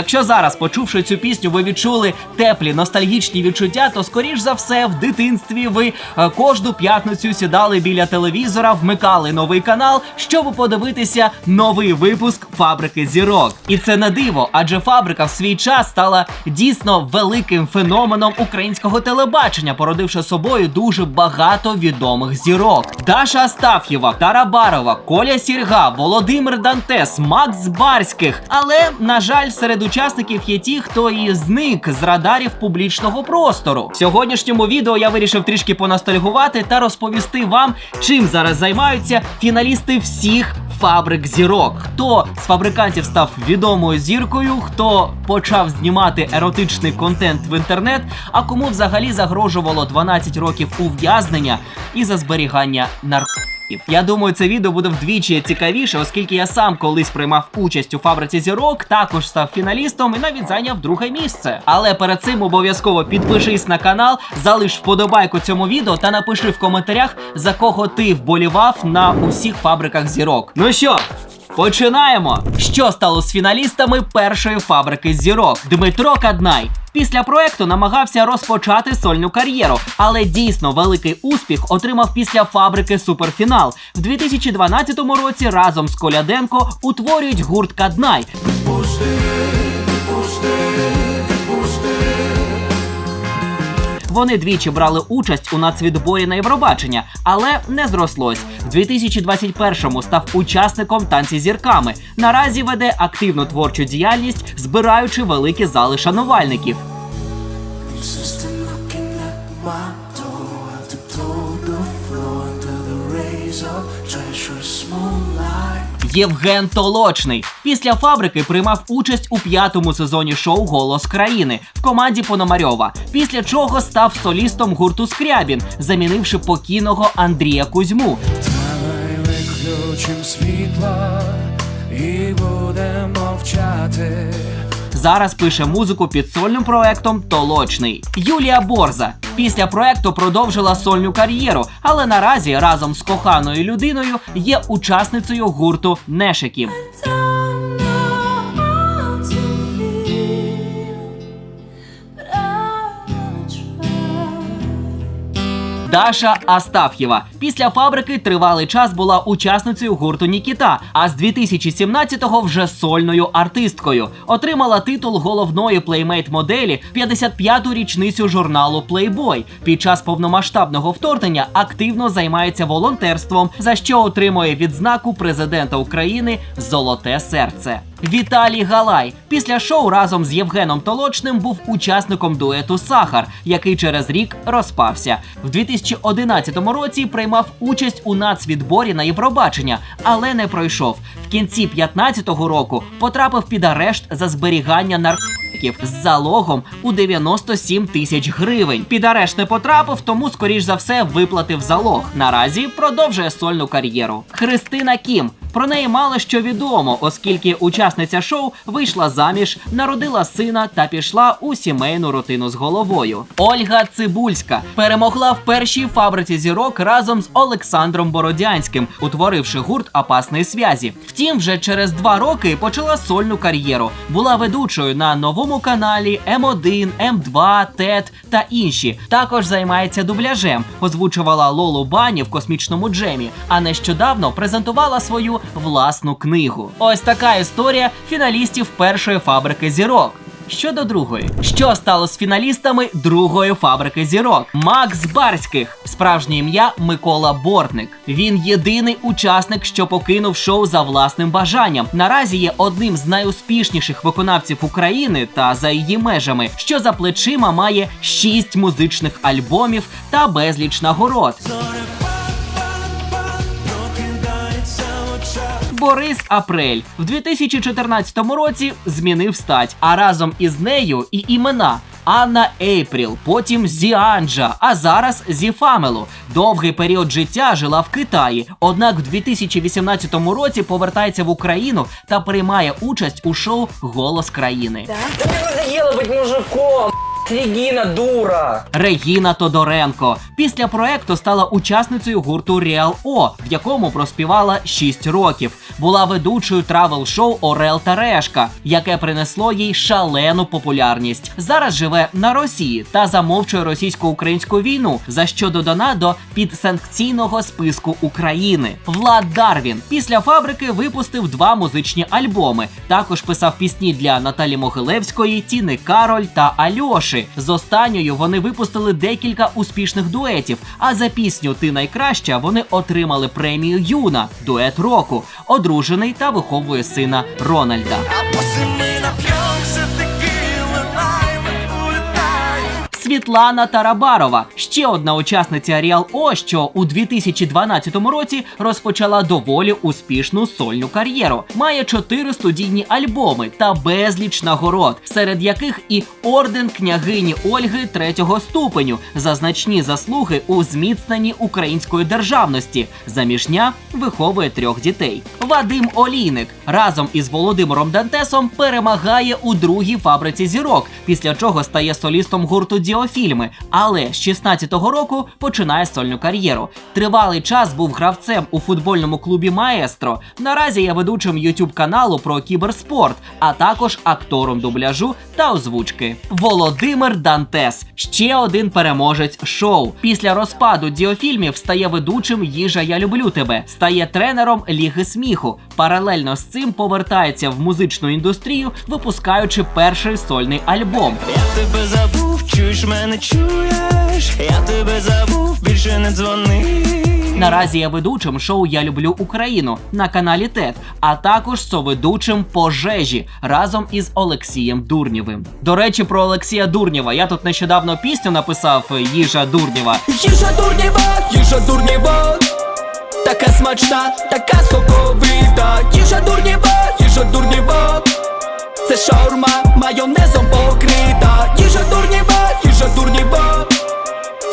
Якщо зараз, почувши цю пісню, ви відчули теплі ностальгічні відчуття, то скоріш за все в дитинстві ви е, кожну п'ятницю сідали біля телевізора, вмикали новий канал, щоб подивитися новий випуск фабрики зірок. І це не диво, адже фабрика в свій час стала дійсно великим феноменом українського телебачення, породивши собою дуже багато відомих зірок. Даша Астаф'єва, Тарабарова, Коля Сірга, Володимир Дантес, Макс Барських. Але на жаль, серед учасників є ті, хто і зник з радарів публічного простору. В сьогоднішньому відео я вирішив трішки поностальгувати та розповісти вам, чим зараз займаються фіналісти всіх фабрик зірок. Хто з фабрикантів став відомою зіркою, хто почав знімати еротичний контент в інтернет, а кому взагалі загрожувало 12 років ув'язнення і за зберігання наркотиків. Я думаю, це відео буде вдвічі цікавіше, оскільки я сам колись приймав участь у фабриці зірок, також став фіналістом і навіть зайняв друге місце. Але перед цим обов'язково підпишись на канал, залиш вподобайку цьому відео та напиши в коментарях, за кого ти вболівав на усіх фабриках зірок. Ну що? Починаємо! Що стало з фіналістами першої фабрики зірок? Дмитро Каднай. Після проекту намагався розпочати сольну кар'єру, але дійсно великий успіх отримав після фабрики Суперфінал. В 2012 році разом з Коляденко утворюють гурт Каднай. Вони двічі брали участь у нацвідборі на Євробачення, але не зрослось. В 2021-му став учасником танці зірками. Наразі веде активну творчу діяльність, збираючи великі зали шанувальників. Євген Толочний після фабрики приймав участь у п'ятому сезоні шоу Голос країни в команді Пономарьова. Після чого став солістом гурту Скрябін, замінивши покійного Андрія Кузьму. Виключим світла і будемо мовчати. Зараз пише музику під сольним проектом Толочний. Юлія Борза після проекту продовжила сольну кар'єру, але наразі разом з коханою людиною є учасницею гурту Нешиків. Даша Астаф'єва після фабрики тривалий час була учасницею гурту Нікіта, а з 2017-го вже сольною артисткою. Отримала титул головної плеймейт-моделі 55-ту річницю журналу Playboy. Під час повномасштабного вторгнення активно займається волонтерством, за що отримує відзнаку президента України Золоте серце. Віталій Галай після шоу разом з Євгеном Толочним був учасником дуету Сахар, який через рік розпався. В 2011 році приймав участь у нацвідборі на Євробачення, але не пройшов. Кінці 15-го року потрапив під арешт за зберігання наркотиків з залогом у 97 тисяч гривень. Під арешт не потрапив, тому скоріш за все виплатив залог. Наразі продовжує сольну кар'єру. Христина Кім. Про неї мало що відомо, оскільки учасниця шоу вийшла заміж, народила сина та пішла у сімейну рутину з головою. Ольга Цибульська перемогла в першій фабриці зірок разом з Олександром Бородянським, утворивши гурт опасної зв'язі. Втім, вже через два роки почала сольну кар'єру. Була ведучою на новому каналі М1, М2, ТЕТ та інші. Також займається дубляжем, озвучувала Лолу Бані в космічному джемі, а нещодавно презентувала свою власну книгу. Ось така історія фіналістів першої фабрики зірок. Щодо другої, що стало з фіналістами другої фабрики зірок? Макс Барських, справжнє ім'я Микола Бортник. Він єдиний учасник, що покинув шоу за власним бажанням. Наразі є одним з найуспішніших виконавців України та за її межами, що за плечима має шість музичних альбомів та безліч нагород. Борис Апрель в 2014 році змінив стать, а разом із нею і імена. Анна Ейпріл, потім Зіанджа, а зараз Зіфамелу. Довгий період життя жила в Китаї. Однак в 2018 році повертається в Україну та приймає участь у шоу Голос країни. Мне надоело быть мужиком. Регіна, дура! Регіна Тодоренко після проекту стала учасницею гурту Реал О, в якому проспівала 6 років. Була ведучою травел-шоу Орел та Решка, яке принесло їй шалену популярність. Зараз живе на Росії та замовчує російсько-українську війну, за що додана до підсанкційного списку України. Влад Дарвін після фабрики випустив два музичні альбоми. Також писав пісні для Наталі Могилевської, Тіни Кароль та Альоші. З останньою вони випустили декілька успішних дуетів. А за пісню Ти найкраща вони отримали премію Юна дует року, одружений та виховує сина Рональда. Світлана Тарабарова, ще одна учасниця Ріал О, що у 2012 році розпочала доволі успішну сольну кар'єру. Має чотири студійні альбоми та безліч нагород, серед яких і орден княгині Ольги третього ступеню за значні заслуги у зміцненні української державності. Заміжня виховує трьох дітей. Вадим Олійник разом із Володимиром Дантесом перемагає у другій фабриці зірок, після чого стає солістом гурту Діофільми. Але з 16-го року починає сольну кар'єру. Тривалий час був гравцем у футбольному клубі Маестро. Наразі є ведучим YouTube каналу про кіберспорт, а також актором дубляжу та озвучки. Володимир Дантес ще один переможець шоу. Після розпаду діофільмів стає ведучим Їжа Я люблю тебе, стає тренером Ліги сміху. Паралельно з цим повертається в музичну індустрію, випускаючи перший сольний альбом. Я тебе забув, чуєш мене чуєш, я тебе забув, більше не дзвони. Наразі є ведучим шоу Я люблю Україну на каналі ТЕТ, а також соведучим пожежі разом із Олексієм Дурнєвим. До речі, про Олексія Дурнєва. Я тут нещодавно пісню написав Їжа Дурнєва. Їжа дурніва, їжа дурніва, така смачна, така соковита. Їжа дурніва, їжа дурніва, це шаурма майонезом покрита. Їжа дурніва, їжа дурніва,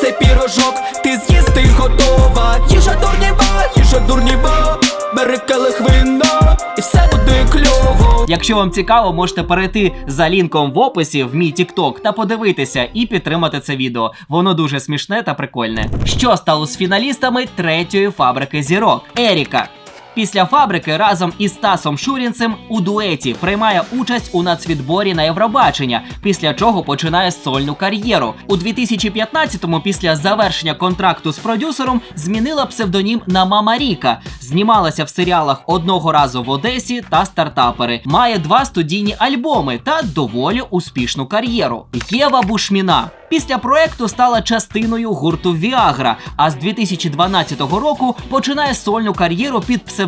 це пірожок, ти з'їсти готова. Їжа дурніва, їжа дурніва, бери келих вина, і все буде кльово. Якщо вам цікаво, можете перейти за лінком в описі в мій TikTok та подивитися і підтримати це відео. Воно дуже смішне та прикольне. Що стало з фіналістами третьої фабрики зірок? Еріка. Після фабрики разом із Стасом Шурінцем у дуеті приймає участь у нацвідборі на Євробачення, після чого починає сольну кар'єру. У 2015-му, після завершення контракту з продюсером, змінила псевдонім на Мама Ріка. Знімалася в серіалах одного разу в Одесі та стартапери. Має два студійні альбоми та доволі успішну кар'єру. Єва Бушміна. Після проекту стала частиною гурту Віагра, а з 2012 року починає сольну кар'єру під псевдонімом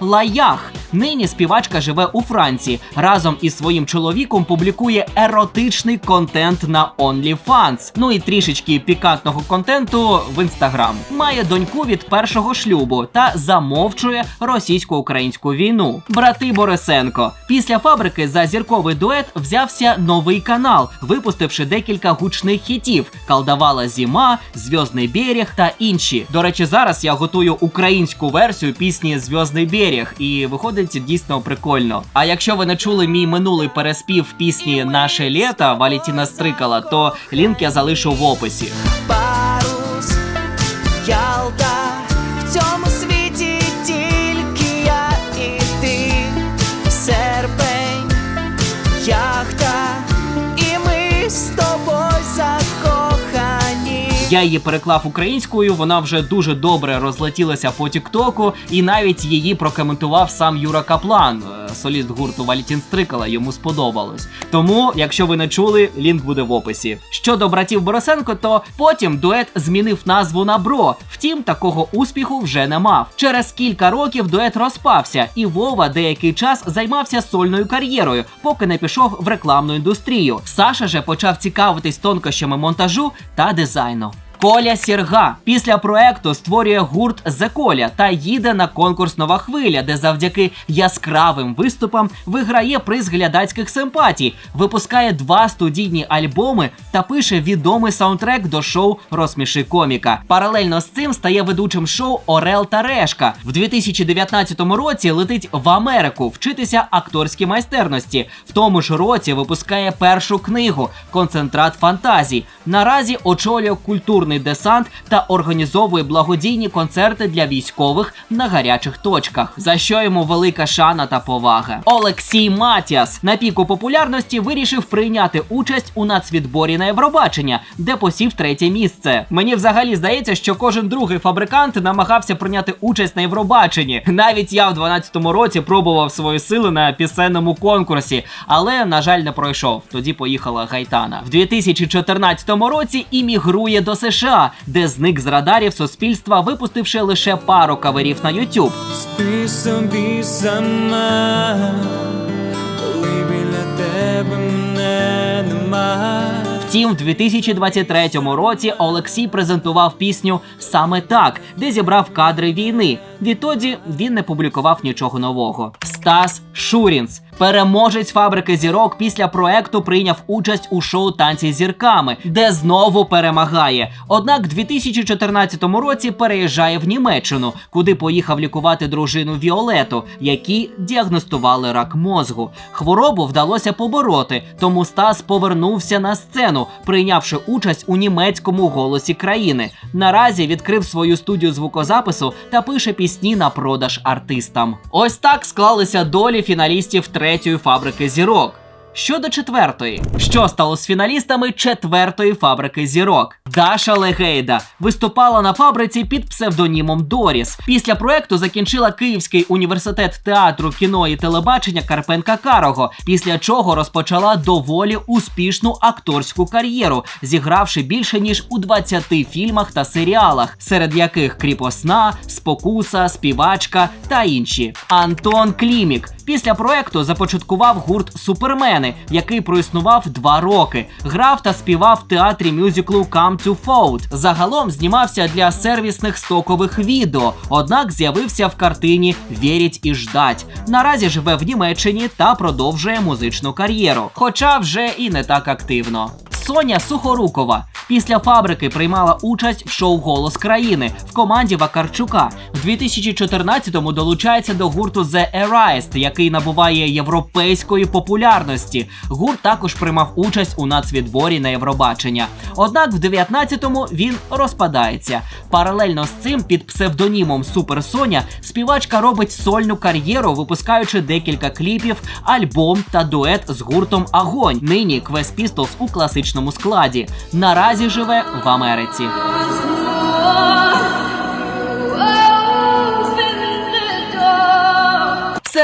Лаях. Нині співачка живе у Франції. Разом із своїм чоловіком публікує еротичний контент на OnlyFans. Ну і трішечки пікантного контенту в інстаграм. Має доньку від першого шлюбу та замовчує російсько-українську війну. Брати Борисенко. Після фабрики за зірковий дует взявся новий канал, випустивши декілька гучних хітів: Калдавала зима, Зв'язний берег та інші. До речі, зараз я готую українську версію пісні Зв'язний берег, і виходить дійсно прикольно. А якщо ви не чули мій минулий переспів пісні Наше літо Валентіна Стрикала, то лінк я залишу в описі. Я її переклав українською, вона вже дуже добре розлетілася по Тіктоку, і навіть її прокоментував сам Юра Каплан, е, соліст гурту Валентін Стрикала. Йому сподобалось. Тому, якщо ви не чули, лінк буде в описі. Щодо братів Борисенко, то потім дует змінив назву на Бро. Втім, такого успіху вже не мав. Через кілька років дует розпався, і Вова деякий час займався сольною кар'єрою, поки не пішов в рекламну індустрію. Саша же почав цікавитись тонкощами монтажу та дизайну. Коля Сірга після проекту створює гурт «Зе Коля» та їде на конкурс Нова хвиля, де завдяки яскравим виступам виграє приз глядацьких симпатій, випускає два студійні альбоми та пише відомий саундтрек до шоу Розсміши коміка. Паралельно з цим стає ведучим шоу Орел та Решка. В 2019 році летить в Америку вчитися акторській майстерності. В тому ж році випускає першу книгу Концентрат фантазій. Наразі очолює культурний десант та організовує благодійні концерти для військових на гарячих точках, за що йому велика шана та повага. Олексій Матіас на піку популярності вирішив прийняти участь у нацвідборі на Євробачення, де посів третє місце. Мені взагалі здається, що кожен другий фабрикант намагався прийняти участь на Євробаченні. Навіть я в 12-му році пробував свої сили на пісенному конкурсі, але на жаль не пройшов. Тоді поїхала Гайтана. В 2014 році іммігрує до США, де зник з радарів суспільства, випустивши лише пару каверів на YouTube. Спи собі сама, коли біля тебе мене нема. Втім, в 2023 році Олексій презентував пісню саме так, де зібрав кадри війни. Відтоді він не публікував нічого нового. Стас Шурінц, переможець фабрики зірок після проекту прийняв участь у шоу Танці зірками, де знову перемагає. Однак, в 2014 році переїжджає в Німеччину, куди поїхав лікувати дружину Віолету, які діагностували рак мозгу. Хворобу вдалося побороти, тому Стас повернувся на сцену, прийнявши участь у німецькому голосі країни. Наразі відкрив свою студію звукозапису та пише пісні на продаж артистам. Ось так склалися долі фіналістів третьої фабрики зірок. Щодо четвертої, що стало з фіналістами четвертої фабрики зірок? Даша Легейда виступала на фабриці під псевдонімом Доріс. Після проекту закінчила Київський університет театру, кіно і телебачення Карпенка Карого, після чого розпочала доволі успішну акторську кар'єру, зігравши більше ніж у 20 фільмах та серіалах, серед яких Кріпосна, Спокуса, Співачка та інші. Антон Клімік після проекту започаткував гурт Супермени, який проіснував два роки. Грав та співав в театрі мюзиклу Come to Fold. Загалом знімався для сервісних стокових відео, однак з'явився в картині Вірять і ждать. Наразі живе в Німеччині та продовжує музичну кар'єру, хоча вже і не так активно. Соня Сухорукова після фабрики приймала участь в шоу Голос країни в команді Вакарчука. В 2014-му долучається до гурту The Erased, який набуває європейської популярності. Гурт також приймав участь у нацвідборі на Євробачення. Однак в 19-му він розпадається. Паралельно з цим під псевдонімом Супер Соня співачка робить сольну кар'єру, випускаючи декілька кліпів, альбом та дует з гуртом Агонь. Нині Quest Pistols у класичному складі. Наразі живе в Америці.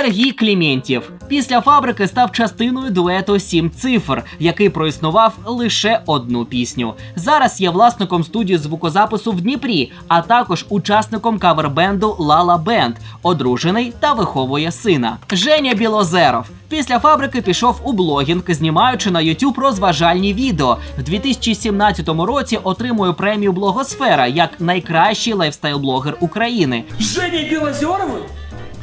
Сергій Клімєнтєв після фабрики став частиною дуету Сім цифр, який проіснував лише одну пісню. Зараз є власником студії звукозапису в Дніпрі, а також учасником кавербенду Лала Бенд, одружений та виховує сина. Женя Білозеров після фабрики пішов у блогінг, знімаючи на YouTube розважальні відео. В 2017 році отримує премію Блогосфера як найкращий лайфстайл-блогер України. Женей Белозеровым?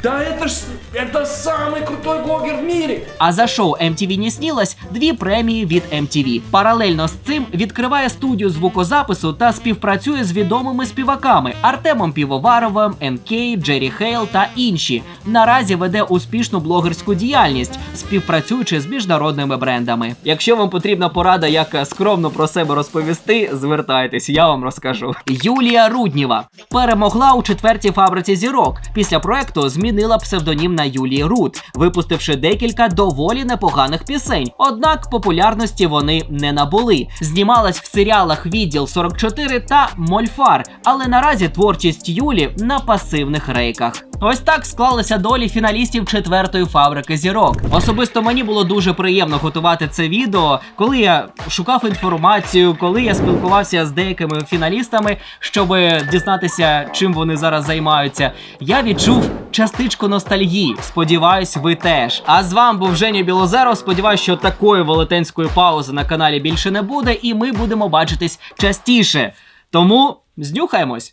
Да это ж, это самый крутой блогер в мире! А за шоу MTV не снілось дві премії від MTV. Паралельно з цим відкриває студію звукозапису та співпрацює з відомими співаками Артемом Півоваровим, НК, Джері Хейл та інші. Наразі веде успішну блогерську діяльність, співпрацюючи з міжнародними брендами. Якщо вам потрібна порада, як скромно про себе розповісти, звертайтесь, я вам розкажу. Юлія Рудніва перемогла у четвертій фабриці зірок. Після проекту змінила псевдонім на Юлії Рут, випустивши декілька доволі непоганих пісень. Однак популярності вони не набули. Знімалась в серіалах Відділ 44 та Мольфар, але наразі творчість Юлі на пасивних рейках. Ось так склалися долі фіналістів четвертої фабрики зірок. Особисто мені було дуже приємно готувати це відео, коли я шукав інформацію, коли я спілкувався з деякими фіналістами, щоб дізнатися, чим вони зараз займаються. Я відчув частичку ностальгії. Сподіваюсь, ви теж. А з вами був Женя Білозеров. Сподіваюсь, що такої велетенської паузи на каналі більше не буде, і ми будемо бачитись частіше. Тому знюхаємось.